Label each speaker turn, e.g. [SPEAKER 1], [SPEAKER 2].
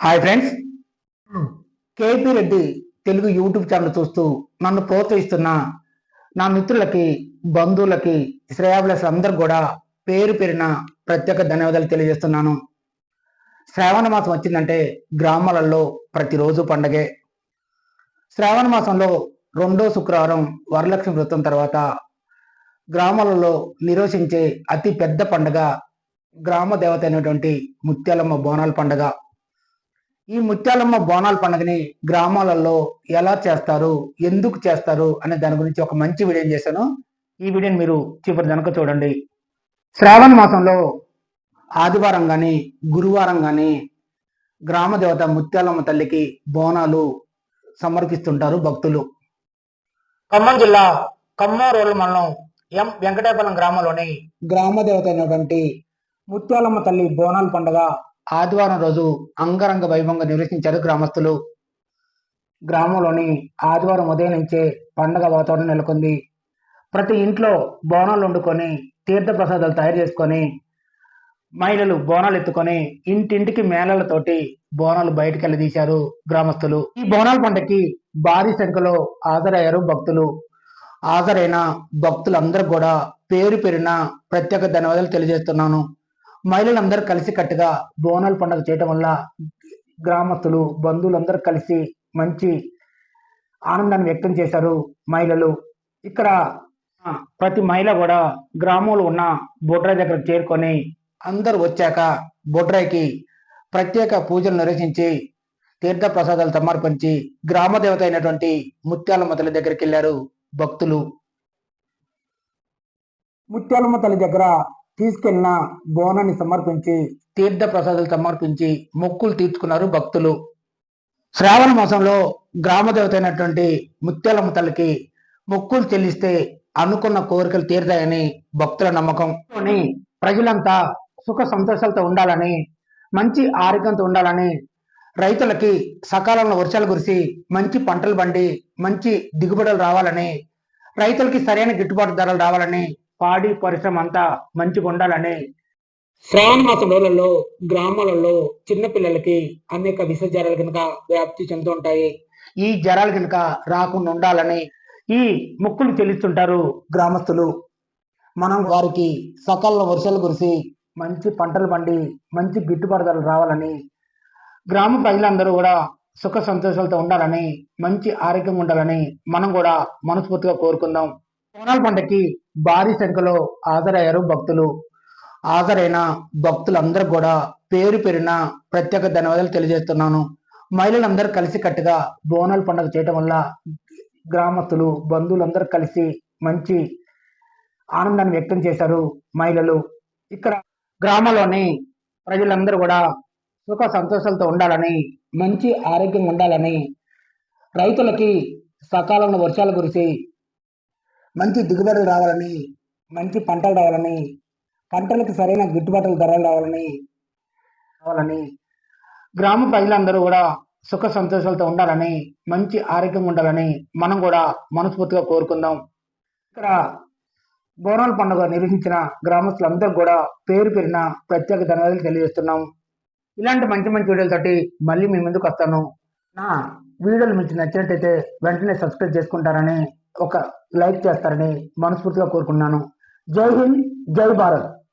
[SPEAKER 1] Hi friends. KP Reddy Telugu YouTube channel చూస్తూ నన్ను ప్రోత్సహిస్తున్న నా మిత్రులకి బంధువులకి శ్రేయాభిలాషులు అందరికి కూడా పేరు పేరిన ప్రత్యేక ధన్యవాదాలు తెలియజేస్తున్నాను. శ్రావణ మాసం వచ్చిందంటే గ్రామాలలో ప్రతిరోజు పండగే. శ్రావణ మాసంలో రెండో శుక్రవారం వరలక్ష్మి వ్రతం తర్వాత గ్రామాలలో నిర్వహించే అతి పెద్ద పండగ గ్రామ దేవత అయినటువంటి ముత్యాలమ్మ బోనాల పండగ. ఈ ముత్యాలమ్మ బోనాల పండుగని గ్రామాలలో ఎలా చేస్తారు? ఎందుకు చేస్తారు? అనే దాని గురించి ఒక మంచి వీడియో చేశాను. ఈ వీడియోని మీరు చివరి దనక చూడండి. శ్రావణ మాసంలో ఆదివారం కానీ గురువారం కానీ గ్రామ దేవత ముత్యాలమ్మ తల్లికి బోనాలు సమర్పిస్తుంటారు భక్తులు. ఖమ్మం జిల్లా ఖమ్మం రోడ్ల మండలం ఎం వెంకటాపురం గ్రామంలోని గ్రామ దేవత అయినటువంటి ముత్యాలమ్మ తల్లి బోనాల పండుగ ఆదివారం రోజు అంగరంగ వైభవంగా నిర్వహించారు గ్రామస్తులు. గ్రామంలోని ఆదివారం ఉదయం నుంచే పండగ వాతావరణం నెలకొంది. ప్రతి ఇంట్లో బోనాలు వండుకొని తీర్థ ప్రసాదాలు తయారు చేసుకొని మహిళలు బోనాలు ఎత్తుకొని ఇంటింటికి మేళలతోటి బోనాలు బయటకెళ్ళి తీశారు గ్రామస్తులు. ఈ బోనాల పండగకి భారీ సంఖ్యలో హాజరయ్యారు భక్తులు. హాజరైన భక్తులందరూ కూడా పేరు పెరిగిన ప్రత్యేక ధన్యవాదాలు తెలియజేస్తున్నాను. మహిళలందరూ కలిసి కట్టుగా బోనాల పండుగ చేయటం వల్ల గ్రామస్తులు బంధువులందరూ కలిసి మంచి ఆనందాన్ని వ్యక్తం చేశారు మహిళలు. ఇక్కడ ప్రతి మహిళ కూడా గ్రామంలో ఉన్న బొడ్రాయి దగ్గరకు చేరుకొని అందరూ వచ్చాక బొడ్రాయికి ప్రత్యేక పూజలు నిర్వహించి తీర్థ ప్రసాదాలు సమర్పించి గ్రామ దేవత అయినటువంటి ముత్యాలమ్మ తల్లి దగ్గరికి వెళ్ళారు భక్తులు. ముత్యాలమ్మ తల్లి దగ్గర తీసుకెళ్ళిన బోనాన్ని సమర్పించి తీర్థ ప్రసాదాలు సమర్పించి మొక్కులు తీర్చుకున్నారు భక్తులు. శ్రావణ మాసంలో గ్రామదేవత అయినటువంటి ముత్యాలమ్మ తల్లికి మొక్కులు చెల్లిస్తే అనుకున్న కోరికలు తీరుతాయని భక్తుల నమ్మకం. ప్రజలంతా సుఖ సంతోషాలతో ఉండాలని మంచి ఆరోగ్యంతో ఉండాలని రైతులకి సకాలంలో వర్షాలు కురిసి మంచి పంటలు పండి మంచి దిగుబడులు రావాలని రైతులకి సరైన గిట్టుబాటు ధరలు రావాలని పాడి పరిశ్రమ అంతా మంచిగా ఉండాలని శ్రావణ మాసం రోజులలో గ్రామాలలో చిన్నపిల్లలకి అనేక విష జ్వరాలు కనుక వ్యాప్తి చెందుతుంటాయి ఈ జ్వరాలు కనుక రాకుండా ఉండాలని ఈ మొక్కులు చెల్లిస్తుంటారు గ్రామస్తులు. మనం వారికి సకాలంలో వర్షాలు కురిసి మంచి పంటలు పండి మంచి గిట్టుబాటు ధరలు రావాలని గ్రామ ప్రజలందరూ కూడా సుఖ సంతోషాలతో ఉండాలని మంచి ఆరోగ్యంగా ఉండాలని మనం కూడా మనస్ఫూర్తిగా కోరుకుందాం. బోనాల పండుగకి భారీ సంఖ్యలో హాజరయ్యారు భక్తులు. హాజరైన భక్తులందరూ కూడా పేరు పేరున ప్రత్యేక ధన్యవాదాలు తెలియజేస్తున్నాను. మహిళలందరూ కలిసి కట్టుగా బోనాల పండుగ చేయటం వల్ల గ్రామస్తులు బంధువులందరూ కలిసి మంచి ఆనందాన్ని వ్యక్తం చేశారు మహిళలు. ఇక్కడ గ్రామంలోని ప్రజలందరూ కూడా సుఖ సంతోషాలతో ఉండాలని మంచి ఆరోగ్యంగా ఉండాలని రైతులకి సకాలంలో వర్షాలు కురిసి మంచి దిగుబడులు రావాలని మంచి పంటలు రావాలని పంటలకు సరైన గిట్టుబాటు ధరలు రావాలని రావాలని గ్రామ ప్రజలందరూ కూడా సుఖ సంతోషాలతో ఉండాలని మంచి ఆరోగ్యంగా ఉండాలని మనం కూడా మనస్ఫూర్తిగా కోరుకుందాం. ఇక్కడ బోనాల పండుగ నిర్వహించిన గ్రామస్తులందరూ కూడా పేరు పెరిగిన ప్రత్యేక ధన్యవాదాలు తెలియజేస్తున్నాం. ఇలాంటి మంచి మంచి వీడియోలతోటి మళ్ళీ మీ ముందుకు వస్తాను. నా వీడియోలు మీకు నచ్చినట్టయితే వెంటనే సబ్స్క్రైబ్ చేసుకుంటారని ఒక లైక్ చేస్తారని మనస్ఫూర్తిగా కోరుకున్నాను జై హింద్ జై భారత్.